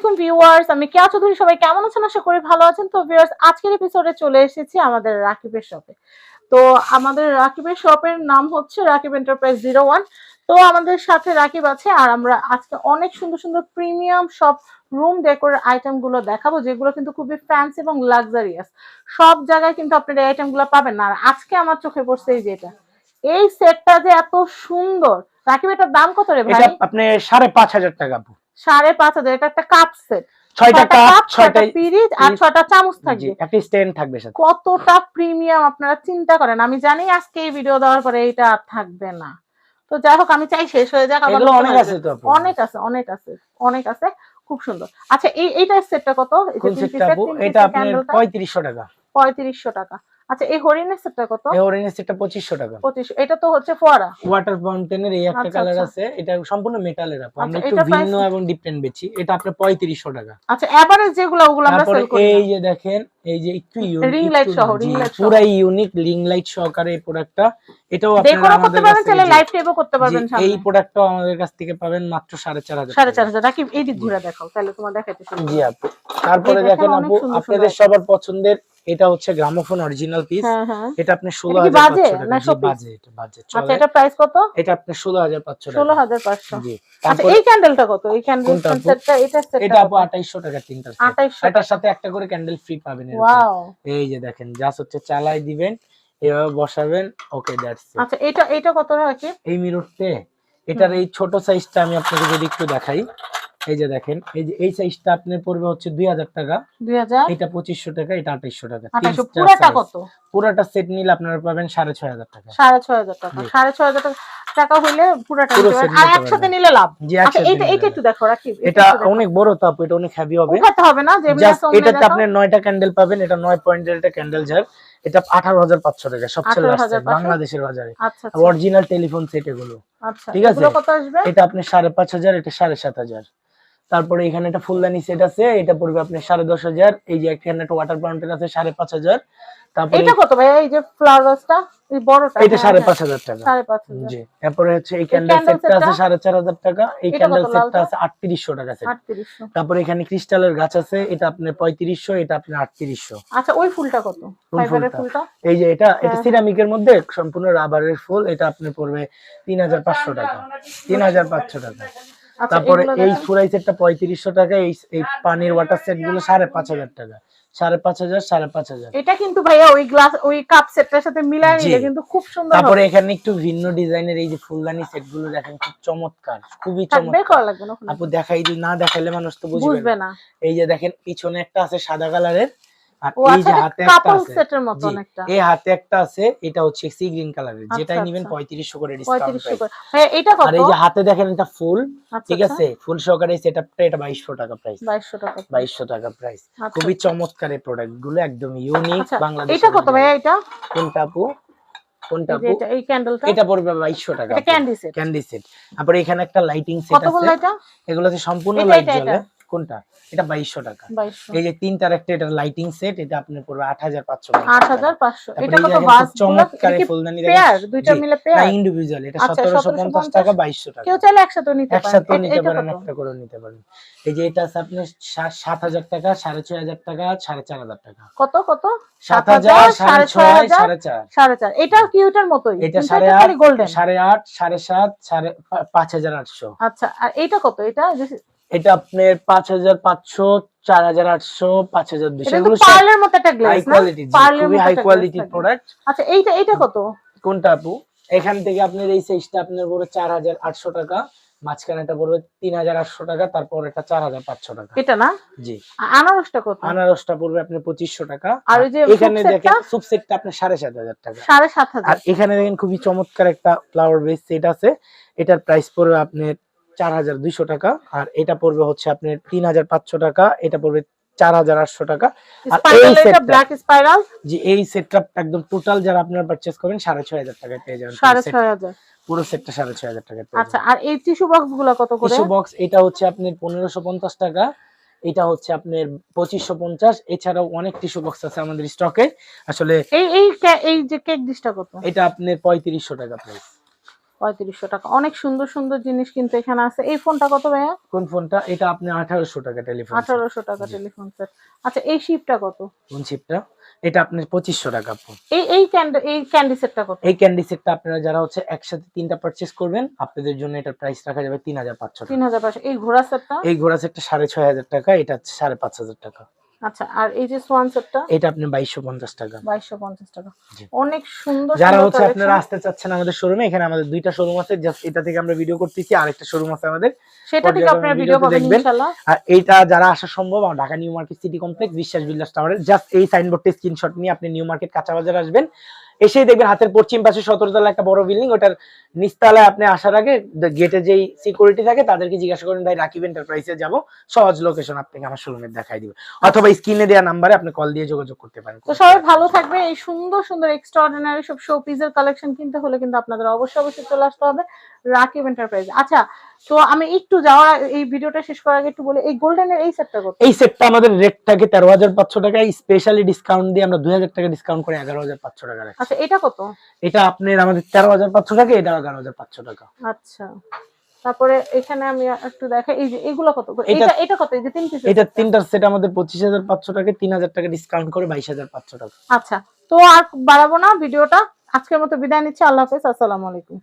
আলাইকুম ভিউয়ার্স, আমি কেয়া চৌধুরী সবাই কেমন আছেন? আশা করি ভালো আছেন। তো ভিউয়ার্স, আজকের এপিসোডে চলে এসেছি আমাদের রাকিবের শপে তো আমাদের রাকিবের শপের নাম হচ্ছে রাকিব এন্টারপ্রাইজ জিরো তো আমাদের সাথে রাকিব আছে আর আমরা আজকে অনেক সুন্দর সুন্দর প্রিমিয়াম সব রুম ডেকোর আইটেমগুলো দেখাবো, যেগুলো কিন্তু খুবই ফ্যান্সি এবং লাক্সারিয়াস সব জায়গায় কিন্তু আপনারা এই আইটেমগুলো পাবেন না। আর আজকে আমার চোখে পড়ছে এই যেটা এই সেটটা যে এত সুন্দর। রাকিব, এটার দাম কত রে ভাই? আপনি সাড়ে পাঁচ হাজার টাকা সাড়ে পাঁচ হাজার এটা একটা কাপ সেট ছয়টা কাপ ছয়টা পিরিচ আর পিরিচ, ছয়টা চামচ থাকবে। একটা স্ট্যান্ড থাকবে সাথে। কতটা প্রিমিয়াম আপনারা চিন্তা করেন। আমি জানি আজকে এই ভিডিও দেওয়ার পরে এটা আর থাকবে না। তো যাই হোক আমি চাই শেষ হয়ে যাক আবার অনেক আছে তো অনেক আছে অনেক আছে অনেক আছে। খুব সুন্দর। আচ্ছা এই সেটটা কত? এটা আপনার candle-টা পঁয়ত্রিশশো টাকা। পঁয়ত্রিশশো টাকা। আচ্ছা এই হরিণের সেটটা কত? এই হরিণের সেটটা পঁচিশশো টাকা। পঁচিশ এটা তো হচ্ছে ফোয়ারা। ওয়াটার ফাউন্টেনের এই একটা আচ্ছা, কালার আচ্ছা। আছে। এটা সম্পূর্ণ মেটালের আপু। আমরা আচ্ছা, একটু ভিন্ন এবং ডিফারেন্ট বেচি। এটা আপনার পঁয়ত্রিশশো টাকা। আচ্ছা এভারেজ যেগুলো ওগুলো আমরা সেল করি এই যে দেখেন এই যে একটু সহ, পুরাই ইউনিক রিং লাইট সহকারে এই প্রোডাক্টটা এটাও আপনারা আমাদের পারবেন চাইলে লাইভ টেপও করতে পারবেন জি, এই প্রোডাক্টটাও আমাদের কাছ থেকে পাবেন মাত্র এই দিক ঘুরে দেখাও তাহলে তোমার শুরু জি আপু। তারপরে দেখেন আপু আপনাদের সবার পছন্দের এটা হচ্ছে গ্রামোফোন অরিজিনাল পিস এটা আপনি ষোলো এটা টাকা? বাজে বাজে। আচ্ছা এটা প্রাইস কত? এটা আপনি টাকা। জি। আচ্ছা এই ক্যান্ডেলটা কত? এই ক্যান্ডেল সেটটা এটা এটা আপু টাকা তিনটা এটার সাথে একটা করে ক্যান্ডেল ফ্রি পাবেন এই যে দেখেন জাস্ট হচ্ছে চালাই দিবেন এভাবে বসাবেন ওকে দ্যাটস আচ্ছা এটা এটা কত রাখি এই মিররতে এটার এই ছোট সাইজটা আমি আপনাকে যদি একটু দেখাই। এই যে দেখেন এই যে এই সাইজটা আপনার পড়বে হচ্ছে দুই হাজার টাকা। দুই হাজার? এটা পঁচিশশো টাকা এটা আঠাইশশো টাকা। আঠাশশো তিনটা পুরাটা। কত? পুরাটা সেট নিলে আপনারা পাবেন সাড়ে ছয় হাজার টাকা। সাড়ে ছয় হাজার টাকা। জি। সাড়ে ছয় হাজার টাকা টাকা হইলে পুরাটা। আর একসাথে নিলে লাভ? আচ্ছা একটু দেখো রাখি এটা অনেক বড় তো এটা অনেক হেভি হবে। উঠাতে হবে না আছে এটাতে আপনি নয়টা ক্যান্ডেল পাবেন এটা নয় পয়েন্টের একটা ক্যান্ডেল ঝাড় এটা আঠারো হাজার পাঁচশো টাকা সবচেয়ে লাস্ট বাংলাদেশের বাজারে। অরিজিনাল টেলিফোন সেট এগুলো। আচ্ছা ঠিক আছে? কত আসবে? এটা আপনি সাড়ে পাঁচ হাজার এটা সাড়ে সাত হাজার। তারপরে এখানে একটা ফুলদানি সেট আছে এটা পড়বে আপনার সাড়ে দশ হাজার। এই যে এখানে একটা ওয়াটার ফাউন্টেন আছে সাড়ে পাঁচ হাজার। তারপরে এটা কত ভাই? এই যে ফ্লাওয়ারসটা এই বড়টা এটা হ্যাঁ, সাড়ে হ্যাঁ, পাঁচ হাজার টাকা। সাড়ে পাঁচ হাজার। জি তারপরে হচ্ছে এই ক্যান্ডেল সেটটা আছে সাড়ে চার হাজার টাকা। এই ক্যান্ডেল সেটটা আছে আটত্রিশশো টাকা সেট তারপরে এখানে ক্রিস্টালের গাছ আছে এটা আপনার পঁয়ত্রিশশো এটা আপনার আটত্রিশশো। আচ্ছা ওই ফুলটা কত? ফুলটা? এই যে এটা এটা হ্যাঁ। সিরামিকের মধ্যে সম্পূর্ণ রাবারের ফুল এটা আপনার পড়বে তিন হাজার পাঁচশো টাকা। তিন হাজার পাঁচশো টাকা। তারপরে এই। সুরাই সেটটা পঁয়ত্রিশশো টাকা এই এই পানির ওয়াটার সেটগুলো সাড়ে পাঁচ হাজার টাকা। সাড়ে পাঁচ হাজার সাড়ে পাঁচ হাজার। এটা কিন্তু ভাইয়া ওই গ্লাস ওই কাপ সেটটার সাথে মিলাই জি। নিলে কিন্তু খুব সুন্দর তারপরে এখানে একটু ভিন্ন ডিজাইনের এই যে ফুলদানি সেটগুলো দেখেন খুব চমৎকার খুবই চমৎকার। আপু দেখাই না দেখাইলে মানুষ তো বুঝবে না। এই যে দেখেন পিছনে একটা আছে সাদা কালারের আর এই যে আচ্ছা হাতে একটা আছে এই হাতে একটা আছে এটা হচ্ছে সি গ্রিন কালারের আচ্ছা, যেটাই নেবেন আচ্ছা। করে ডিসকাউন্ট করে। এটা কত? আর এই যে হাতে দেখেন এটা ফুল আচ্ছা, ঠিক আছে? ফুল সহকারে সেটআপটা এটা টাকা প্রাইস টাকা প্রাইস আচ্ছা, খুবই আচ্ছা। চমৎকার এই প্রোডাক্টগুলো একদম ইউনিক আচ্ছা বাংলাদেশ এটা কত এটা? কোনটা আপু? কোনটা আপু? এটা এই ক্যান্ডেলটা এটা পড়বে বাইশশো টাকা এটা ক্যান্ডি সেট ক্যান্ডি সেট তারপরে এখানে একটা লাইটিং সেট আছে। এটা? এগুলোতে সম্পূর্ণ লাইট জ্বলে। কোনটা? এটা বাইশশো টাকা। এই যে তিন তার একটা এটা লাইটিং সেট এটা আপনার পড়বে আট হাজার পাঁচশো আট হাজার পাঁচশো। এটা কত চমৎকার বাস চমৎকার ফুলদানি পেয়ার দুইটা মিলে পেয়ার ইন্ডিভিজুয়াল এটা আচ্ছা, সতেরোশো পঞ্চাশ টাকা বাইশশো টাকা। কেউ চাইলে একসাথে নিতে পারে একসাথে নিতে পারেন একটা করে নিতে পারেন। এই যে এটা আছে আপনার সাত হাজার টাকা সাড়ে ছয় হাজার টাকা সাড়ে চার হাজার টাকা। কত কত? সাত হাজার সাড়ে ছয় সাড়ে চার। সাড়ে চার। এটা কিউটার মতোই? এটা সাড়ে আট গোল্ডেন সাড়ে আট সাড়ে সাত সাড়ে পাঁচ হাজার আটশো। আচ্ছা আর এইটা কত? এটা এটা আপনার পাঁচ হাজার পাঁচশো চার হাজার আটশো পাঁচ হাজার দুশো এগুলো পার্লের মতো একটা গ্লাস হাই কোয়ালিটি খুবই হাই থাকে। প্রোডাক্ট আচ্ছা এইটা এইটা কত? কোনটা আপু? এখান থেকে আপনার এই সাইজটা আপনার পড়বে চার হাজার আটশো টাকা মাঝখানে এটা পড়বে তিন হাজার আটশো টাকা তারপর এটা চার হাজার পাঁচশো টাকা। এটা না? জি। আনারসটা কত? আনারসটা পড়বে আপনার পঁচিশশো টাকা। আর ওই যে এখানে দেখেন? সুপ সেটটা আপনার সাড়ে সাত হাজার টাকা। সাড়ে সাত হাজার। আর এখানে দেখেন খুবই চমৎকার একটা ফ্লাওয়ার বেস সেট আছে। এটার প্রাইস পড়বে আপনার চার হাজার দুইশো টাকা আর এটা পড়বে হচ্ছে আপনার তিন হাজার পাঁচশো টাকা এটা পড়বে চার হাজার আটশো টাকা। আর এই ব্ল্যাক স্পাইরাল যে এই সেটটা একদম টোটাল যারা আপনারা পারচেস করবেন সাড়ে ছয় হাজার টাকায় পেয়ে যাবেন। সাড়ে পুরো set- ছয় হাজার। পুরো সেটটা সাড়ে ছয় হাজার পেয়ে আচ্ছা আর এই টিস্যু বক্সগুলো কত করে? টিস্যু বক্স এটা হচ্ছে আপনার পনেরোশো পঞ্চাশ টাকা এটা হচ্ছে আপনার পঁচিশশো পঞ্চাশ এছাড়াও অনেক টিস্যু বক্স আছে আমাদের স্টকে আসলে এই এই এই যে কেক ডিশটা কত? এটা আপনার পঁয়ত্রিশশো টাকা প্রাইস পঁয়ত্রিশশো টাকা। অনেক সুন্দর সুন্দর জিনিস কিন্তু এখানে আছে। এই ফোনটা কত ভাইয়া? কোন ফোনটা? এটা আপনি আঠারোশো টাকা টেলিফোন আঠারোশো টাকা টেলিফোন সেট আচ্ছা এই শিপটা কত? কোন চিপটা এটা আপনার পঁচিশশো টাকা আপু। এই এই ক্যান্ডি এই ক্যান্ডি সেটটা কত? এই ক্যান্ডি সেটটা আপনারা যারা হচ্ছে একসাথে তিনটা পারচেস করবেন আপনাদের জন্য এটার প্রাইস রাখা যাবে তিন হাজার পাঁচশো তিন হাজার পাঁচশো। এই ঘোড়া সেটটা এই ঘোড়া সেটটা সাড়ে ছয় হাজার টাকা এটা সাড়ে পাঁচ হাজার টাকা। আচ্ছা আর এই যে সোয়ান সেটটা এটা আপনি টাকা। অনেক সুন্দর যারা হচ্ছে আপনারা আসতে চাচ্ছেন আমাদের শোরুমে এখানে আমাদের দুইটা শোরুম আছে জাস্ট এটা থেকে আমরা ভিডিও করতেছি আরেকটা শোরুম আছে আমাদের। সেটা থেকে আপনারা ভিডিও পাবেন দেখবেন। ইনশাআল্লাহ। আর এইটা যারা আসা সম্ভব Dhaka new market city complex Biswas Billas টাওয়ারের জাস্ট এই সাইনবোর্ডটা স্ক্রিনশট নিয়ে আপনি নিউ মার্কেট কাঁচা বাজার আসবেন। এসেই দেখবেন হাতের পশ্চিম পাশে সতেরোতলা একটা বড় বিল্ডিং ওটার নিচতলায় আপনি আসার আগে গেটে যেই সিকিউরিটি থাকে তাদেরকে জিজ্ঞাসা করেন ভাই, রাকিব এন্টারপ্রাইজে যাব? সহজ লোকেশন আপনাকে আমার শোরুমে দেখাই দিবে। অথবা স্ক্রিনে দেওয়া নাম্বারে আপনি কল দিয়ে যোগাযোগ করতে পারেন। তো সবাই ভালো থাকবে। এই সুন্দর সুন্দর এক্সট্রাঅর্ডিনারি সব শো পিসের কালেকশন কিনতে হলে কিন্তু আপনাদের অবশ্যই অবশ্যই চলে আসতে হবে রাকিব এন্টারপ্রাইজ আচ্ছা তো আমি একটু যাওয়ার এই ভিডিওটা শেষ করার আগে একটু বলি এই গোল্ডেনের এই সেটটা কত? এই সেটটা আমাদের রেট থাকে তেরো হাজার পাঁচশো টাকা স্পেশালি ডিসকাউন্ট দিয়ে আমরা দুই হাজার টাকা ডিসকাউন্ট করে এগারো হাজার পাঁচশো টাকা রাখি আচ্ছা এটা কত? এটা আপনার আমাদের তেরো হাজার পাঁচশো টাকা এটা এগারো হাজার পাঁচশো টাকা। আচ্ছা তারপরে এখানে আমি একটু দেখাই এই যে এগুলো কত? এটা- এটা কত? এই যে তিন পিস এটা তিনটার সেট আমাদের পঁচিশ হাজার পাঁচশো টাকা তিন হাজার টাকা ডিসকাউন্ট করে বাইশ হাজার পাঁচশো টাকা। আচ্ছা তো আর বাড়াবো না ভিডিওটা। আজকের মতো বিদায় নিচ্ছি আল্লাহ হাফেজ আসসালামু আলাইকুম।